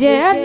যেন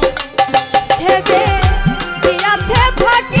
দিয়াছে দে দিয়াছে ফাটি